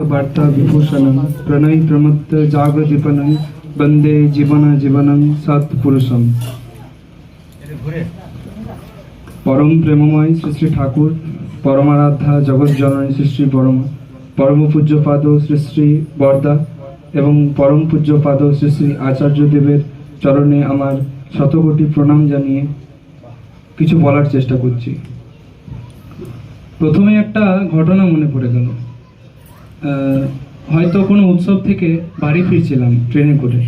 वार्ता विभूषणं प्रणय प्रमत्त जागृतिपनं वन्दे জীবন জীবনম সৎপুরুষম পরম প্রেমময় শ্রী শ্রী ঠাকুর পরমারাধ্যা জগৎ জননী শ্রী শ্রী পরমা পরম পূজ্যপাদ শ্রী শ্রী বরদা এবং পরম পূজ্যপাদ শ্রী শ্রী আচার্য দেবের চরণে আমার শতকোটি প্রণাম জানিয়ে কিছু বলার চেষ্টা করছি প্রথমে একটা ঘটনা মনে পড়ে গেল আহ, হয়তো কোনো উৎসব থেকে বাড়ি ফিরছিলাম ট্রেনে করে।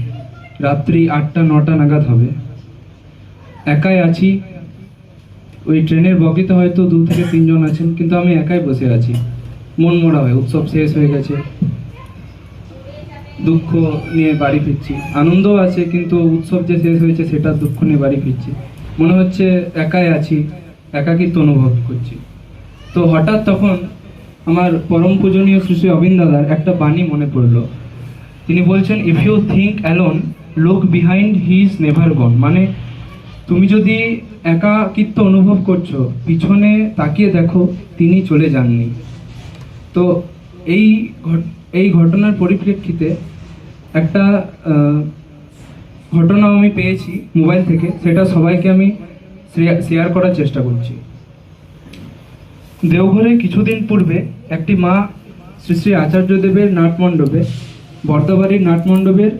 রাত্রি আটটা, নটা নাগাদ হবে। একাই আছি। ওই ট্রেনের বগিতে হয়তো দু থেকে তিনজন আছেন, কিন্তু আমি একাই বসে আছি। মন মরা হয়, উৎসব শেষ হয়ে গেছে। দুঃখ নিয়ে বাড়ি ফিরছি। আনন্দও আছে, কিন্তু উৎসব যে শেষ হয়েছে সেটা দুঃখ নিয়ে বাড়ি ফিরছি। মনে হচ্ছে একাই আছি, একাকিত্ব অনুভব করছি। তো হঠাৎ তখন আমার পরম পূজনীয় শ্রী শ্রী অবিন দাদার একটা বাণী মনে পড়ল। তিনি বলছেন if you think alone look behind he is never gone মানে তুমি যদি একাকিত্ব অনুভব করছ, পিছনে তাকিয়ে দেখো, তিনি চলে যাননি। তো এই এই ঘটনার পরিপ্রেক্ষিতে একটা ঘটনা আমি পেয়েছি মোবাইল থেকে, সেটা সবাইকে আমি শেয়ার করার চেষ্টা করছি। দেওঘরে কিছুদিন পূর্বে একটি মা শ্রী শ্রী আচার্যদেবের নাটমণ্ডপে বর্দাবাড়ির নাটমণ্ডপের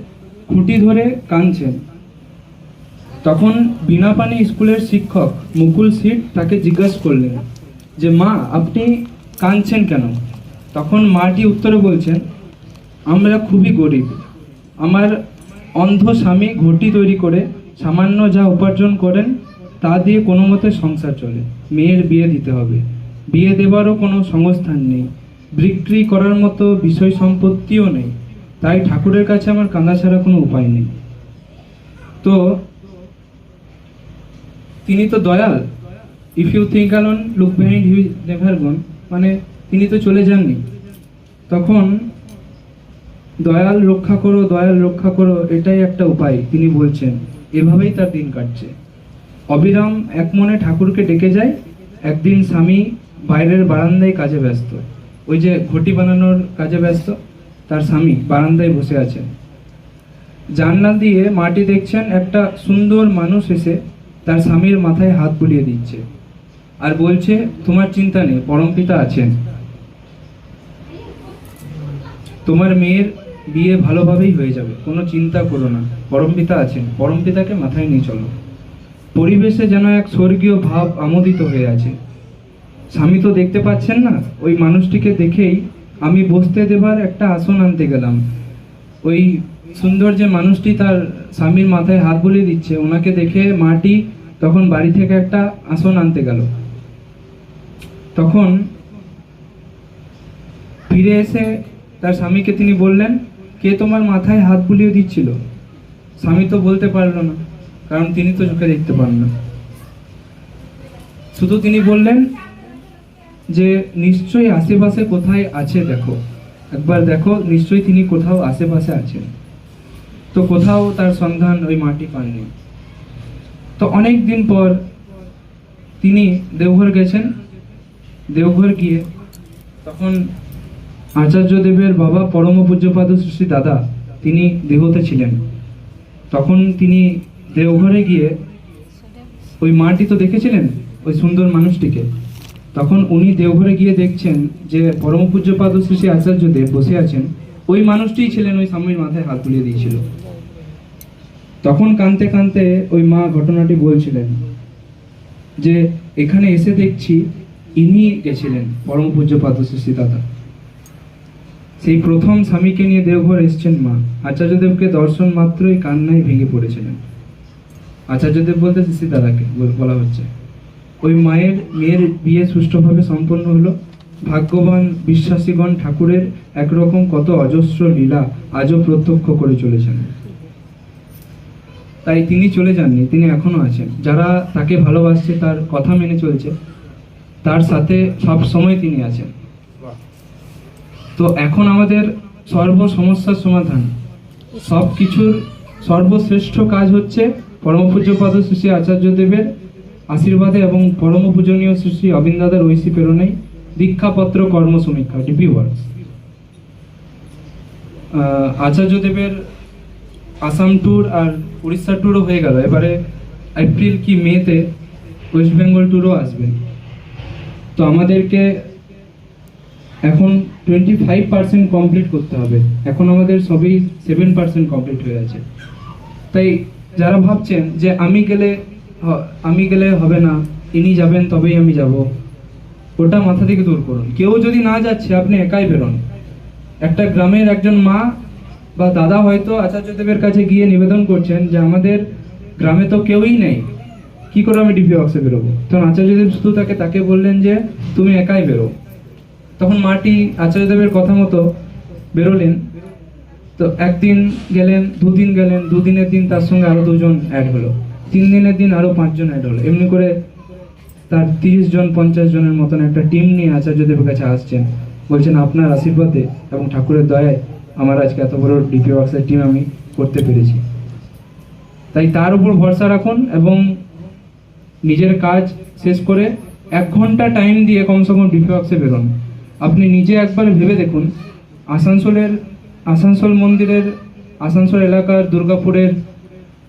খুঁটি ধরে কাঁদছেন। তখন বিনাপানি স্কুলের শিক্ষক মুকুল সিট তাকে জিজ্ঞাসা করলেন যে, মা, আপনি কাঁদছেন কেন? তখন মাটি উত্তরে বলছেন, আমরা খুবই গরিব। আমার অন্ধ স্বামী ঘটি তৈরি করে সামান্য যা উপার্জন করেন তা দিয়ে কোনো মতে সংসার চলে। মেয়ের বিয়ে দিতে হবে। বিয়ে দেবারও কোনো সংস্থান নেই। বিক্রি করার মতো বিষয় সম্পত্তিও নেই। তাই ঠাকুরের কাছে আমার কাঁদা ছাড়া কোনো উপায় নেই। তো তিনি তো Dayal. If you think alone look behind he's never gone মানে তিনি তো চলে যাননি। তখন দয়াল রক্ষা করো, দয়াল রক্ষা করো, এটাই একটা উপায়, তিনি বলছেন। এভাবেই তার দিন কাটছে। অবিরাম এক মনে ঠাকুরকে ডেকে যায়। একদিন স্বামী বাইরের বারান্দায় কাজে ব্যস্ত। ওই যে ঘটি বানানোর কাজে ব্যস্ত, তার স্বামী বারান্দায় বসে আছেন জানলা দিয়ে মাটি দেখছেন একটা সুন্দর মানুষ এসে তার স্বামীর মাথায় হাত বুলিয়ে দিচ্ছে আর বলছে, তোমার চিন্তা নেই পরমপিতা আছেন। তোমার মেয়ের বিয়ে ভালোভাবেই হয়ে যাবে, কোনো চিন্তা করো না। পরমপিতা আছেন পরমপিতাকে মাথায় নিয়ে চলো। পরিবেশে যেন এক স্বর্গীয় ভাব আমোদিত হয়ে আছে। স্বামী তো দেখতে পাচ্ছেন না, ওই মানুষটিকে দেখেই আমি বসতে দেবার একটা আসন আনতে গেলাম। ওই সুন্দর যে মানুষটি তার স্বামীর মাথায় হাত বুলিয়ে দিচ্ছে, ওনাকে দেখে মাটি তখন বাড়ি থেকে একটা আসন আনতে গেল। তখন ফিরে এসে তার স্বামীকে তিনি বললেন, কে তোমার মাথায় হাত বুলিয়ে দিচ্ছিল? স্বামী তো বলতে পারল না, কারণ তিনি তো চোখে দেখতে পান না। শুধু তিনি বললেন যে নিশ্চয়ই আশেপাশে কোথায় আছে দেখো। একবার দেখো, নিশ্চয়ই তিনি কোথাও আশেপাশে আছেন। তো কোথাও তার সন্ধান ওই মাটি পাননি। তো অনেক দিন পর তিনি দেওঘর গেছেন। দেওঘর গিয়ে তখন আচার্য দেবের বাবা পরম পূজ্যপাদ শ্রী দাদা তিনি দেহতে ছিলেন। তখন তিনি দেওঘরে গিয়ে ওই মাটি তো দেখেছিলেন, ওই সুন্দর মানুষটিকে। তখন উনি দেওঘরে গিয়ে দেখছেন যে পরম পূজ্যপাদ শ্রী শ্রী আচার্য দেব বসে আছেন। ওই মানুষটিই ছিলেন ওই স্বামীর মাথায় হাত বুলিয়ে দিয়েছিল। তখন কানতে কানতে ওই মা ঘটনাটি বলছিলেন যে, এখানে এসে দেখছি ইনি গেছিলেন পরম পূজ্যপাদ শ্রী দাদা সেই প্রথম স্বামীকে নিয়ে দেওঘর এসছেন মা। আচার্যদেবকে দর্শন মাত্রই কান্নায় ভেঙে পড়েছিলেন। আচার্যদেব বলতে শ্রী দাদাকে বলা হচ্ছে। ওই মায়ের, মেয়ের বিয়ে সুষ্ঠুভাবে সম্পন্ন হলো। ভাগ্যবান বিশ্বাসীগণ ঠাকুরের একরকম কত অজস্র লীলা আজও প্রত্যক্ষ করে চলেছেন। তাই তিনি চলে যাননি, তিনি এখনও আছেন। যারা তাকে ভালোবাসছে, তার কথা মেনে চলছে, তার সাথে সব সময় তিনি আছেন। তো এখন আমাদের সর্ব সমস্যার সমাধান। সব কিছুর সর্বশ্রেষ্ঠ কাজ হচ্ছে পরম পূজ্যপাদ শ্রী শ্রী আচার্য দেবের আশীর্বাদে এবং পরম পূজনীয় শ্রী অবিন্দাদার ঐশী প্রেরণায় দীক্ষাপত্র কর্ম সমীক্ষা ডিপি ওয়ার্কস আহ, আচার্যদেবের আসাম ট্যুর আর উড়িষ্যা ট্যুরও হয়ে গেল। এবারে এপ্রিল কি মেতে ওয়েস্ট বেঙ্গল ট্যুরও আসবে। তো আমাদেরকে এখন টোয়েন্টি ফাইভ পার্সেন্ট কমপ্লিট করতে হবে। এখন আমাদের সবই সেভেন পার্সেন্ট কমপ্লিট হয়ে আছে। তাই যারা ভাবছেন যে আমি গেলে আমি গেলে হবে না ইনি যাবেন তবেই আমি যাব। ওটা মাথা থেকে দূর করুন। কেউ যদি না যাচ্ছে, আপনি একাই বেরোন। একটা গ্রামের একজন মা বা দাদা হয়তো আচার্যদেবের কাছে গিয়ে নিবেদন করছেন যে, আমাদের গ্রামে তো কেউই নেই। কি করে আমি ডিপি বক্সে বেরোবো? তখন আচার্যদেব শুধু তাকে তাকে বললেন যে, তুমি একাই বেরো। তখন মাটি আচার্যদেবের কথা মতো বেরোলেন। তো একদিন গেলেন, দুদিন গেলেন, দুদিনের দিন তার সঙ্গে আরও দুজন অ্যাড হলো। তিন দিনের দিন আরও পাঁচজন অ্যাড হলো এমনি করে তার তিরিশ জন, পঞ্চাশ জনের মতন একটা টিম নিয়ে আচার্যদেবের কাছে আসছেন। বলছেন, আপনার আশীর্বাদে এবং ঠাকুরের দয়ায় আমার আজকে এত বড় ডিপি বক্সের টিম আমি করতে পেরেছি। তাই তার উপর ভরসা রাখুন এবং নিজের কাজ শেষ করে এক ঘণ্টা টাইম দিয়ে কমসে কম ডিপি বক্সে বেরোন। আপনি নিজে একবার ভেবে দেখুন, আসানসোলের, আসানসোল মন্দিরের, আসানসোল এলাকার দুর্গাপুরের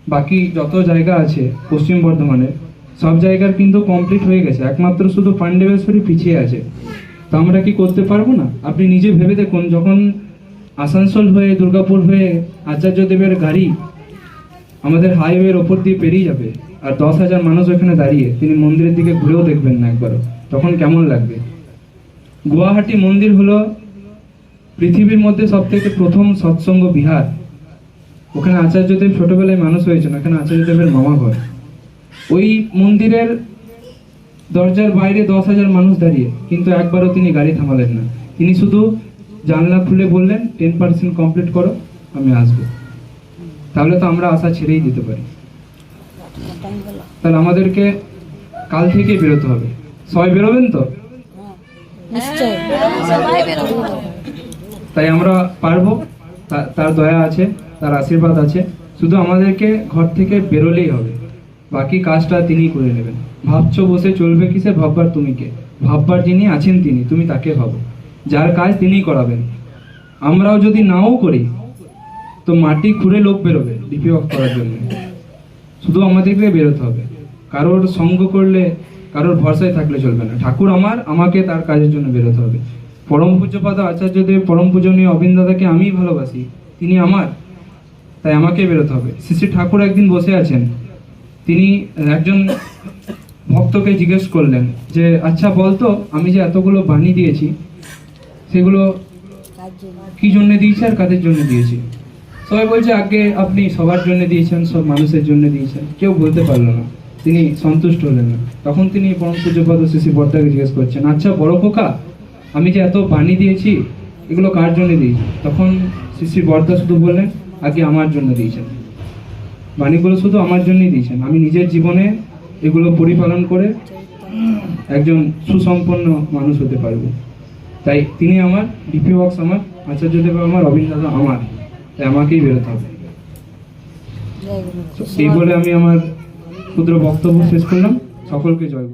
বাকি যত জায়গা আছে, পশ্চিম বর্ধমানের, সব জায়গার কিন্তু কমপ্লিট হয়ে গেছে। একমাত্র শুধু পাণ্ডবেশ্বরী পিছিয়ে আছে। তো আমরা কি করতে পারব না? আপনি নিজে ভেবে দেখুন, যখন আসানসোল হয়ে, দুর্গাপুর হয়ে আচার্যদেবের গাড়ি আমাদের হাইওয়ের ওপর দিয়ে পেরিয়ে যাবে আর দশ হাজার মানুষ ওখানে দাঁড়িয়ে, তিনি মন্দিরের দিকে ঘুরেও দেখবেন না একবারও। তখন কেমন লাগবে? গুয়াহাটি মন্দির হলো পৃথিবীর মধ্যে সব থেকে প্রথম সৎসঙ্গ বিহার। ওখানে আচার্যদেব ছোটবেলায় মানুষ হয়েছেন ওখানে আচার্যদেবের মামা ঘর। ওই মন্দিরের দরজার বাইরে দশ হাজার মানুষ দাঁড়িয়ে কিন্তু একবারও তিনি গাড়ি থামালেন না। তিনি শুধু জানলা খুলে বললেন টেন পার্সেন্ট কমপ্লিট করো আমি আসব। তাহলে তো আমরা আশা ছেড়েই দিতে পারি। তাহলে আমাদেরকে কাল থেকে বেরোতে হবে। সবাই বেরোবেন তো? বেরোবো তাই আমরা পারব তা- তার দয়া আছে। তার আশীর্বাদ আছে। শুধু আমাদেরকে ঘর থেকে বেরোলেই হবে। বাকি কাজটা তিনিই করে নেবেন। ভাবছ বসে চলবে কিসে ভাববার তুমি কে? ভাববার যিনি আছেন তিনি, তুমি তাকে ভাবো। যার কাজ তিনিই করাবেন। আমরাও যদি নাও করি, তো মাটি খুঁড়ে লোক বেরোবে ডিপি অফ করার জন্য। শুধু আমাদেরকে বেরোতে হবে। কারোর সঙ্গ করলে, কারোর ভরসায় থাকলে চলবে না। ঠাকুর আমার, আমাকে তার কাজের জন্য বেরোতে হবে। পরম পূজ্যপাদ আচার্যদেব পরম পূজনীয় অবিন্দ দাদাকে আমিই ভালোবাসি। তিনি আমার। তাই আমাকে বেরোতে হবে। শ্রী শ্রী ঠাকুর একদিন বসে আছেন। তিনি একজন ভক্তকে জিজ্ঞেস করলেন যে আচ্ছা বলতো, আমি যে এতগুলো বাণী দিয়েছি, সেগুলো কি জন্য দিয়েছি আর কাদের জন্য দিয়েছি? সবাই বলছে, আগে আপনি সবার জন্য দিয়েছেন, সব মানুষের জন্য দিয়েছেন। কেউ বলতে পারল না। তিনি সন্তুষ্ট হলেন না। তখন তিনি পরম পূজ্যপদ শিশি বর্দাকে জিজ্ঞেস করছেন আচ্ছা বড় খোকা, আমি যে এত বাণী দিয়েছি, এগুলো কার জন্য দিয়েছি? তখন শিশি বর্দা শুধু বললেন আগে আমার জন্য দিয়েছেন। বাণীগুলো শুধু আমার জন্যই দিয়েছেন। আমি নিজের জীবনে এগুলো পরিপালন করে একজন সুসম্পন্ন মানুষ হতে পারব। তাই তিনি আমার ডিপি বক্স আমার আচার্যদেব আমার অবিন্দ দাদা আমার। তাই আমাকেই বেরোতে হবে। এই বলে আমি আমার ক্ষুদ্র বক্তব্য শেষ করলাম। সকলকে জয়।